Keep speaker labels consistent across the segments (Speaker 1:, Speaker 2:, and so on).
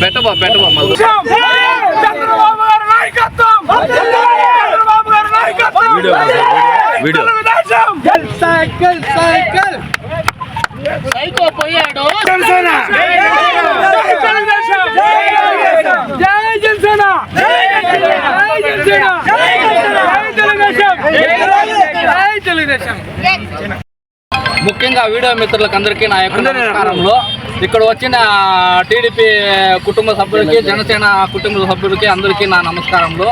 Speaker 1: పెట్టబా పెట్టబా మళ్ళీ
Speaker 2: Chandrababu
Speaker 1: video.
Speaker 3: Cycle cycle
Speaker 2: జై జనసేన జై జనసేన జై తెలుగుదేశం జై తెలుగుదేశం
Speaker 1: ముఖ్యంగా వీడియో మిత్రులకు అందరికీ నా యొక్క నమస్కారంలో. ఇక్కడ వచ్చిన టీడీపీ కుటుంబ సభ్యులకి జనసేన కుటుంబ సభ్యులకి అందరికీ నా నమస్కారంలో.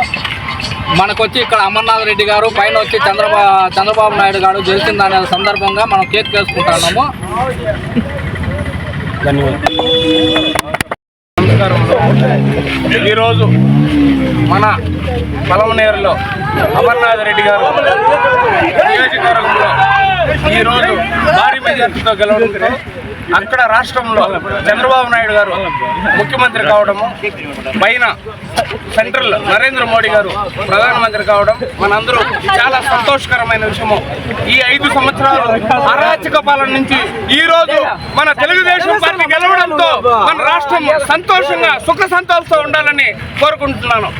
Speaker 1: మనకు వచ్చి ఇక్కడ అమర్నాథ్ రెడ్డి గారు పైన వచ్చి చంద్రబాబు చంద్రబాబు నాయుడు గారు గెలిచిందనే సందర్భంగా మనం కేక్ వేసుకుంటున్నాము.
Speaker 2: నమస్కారంలో ఈరోజు మన పలమనేరులో అమర్నాథ్ రెడ్డి గారు నియోజకవర్గంలో ఈరోజు మెజార్టీతో గెలవడంతో అక్కడ రాష్ట్రంలో చంద్రబాబు నాయుడు గారు ముఖ్యమంత్రి కావడము పైన సెంట్రల్ నరేంద్ర మోడీ గారు ప్రధానమంత్రి కావడం మనందరూ చాలా సంతోషకరమైన విషయము. ఈ ఐదు సంవత్సరాలు అరాచక పాలన నుంచి ఈ రోజు మన తెలుగుదేశం పార్టీ గెలవడంతో మన రాష్ట్రం సంతోషంగా సుఖ సంతోషంతో ఉండాలని కోరుకుంటున్నాను.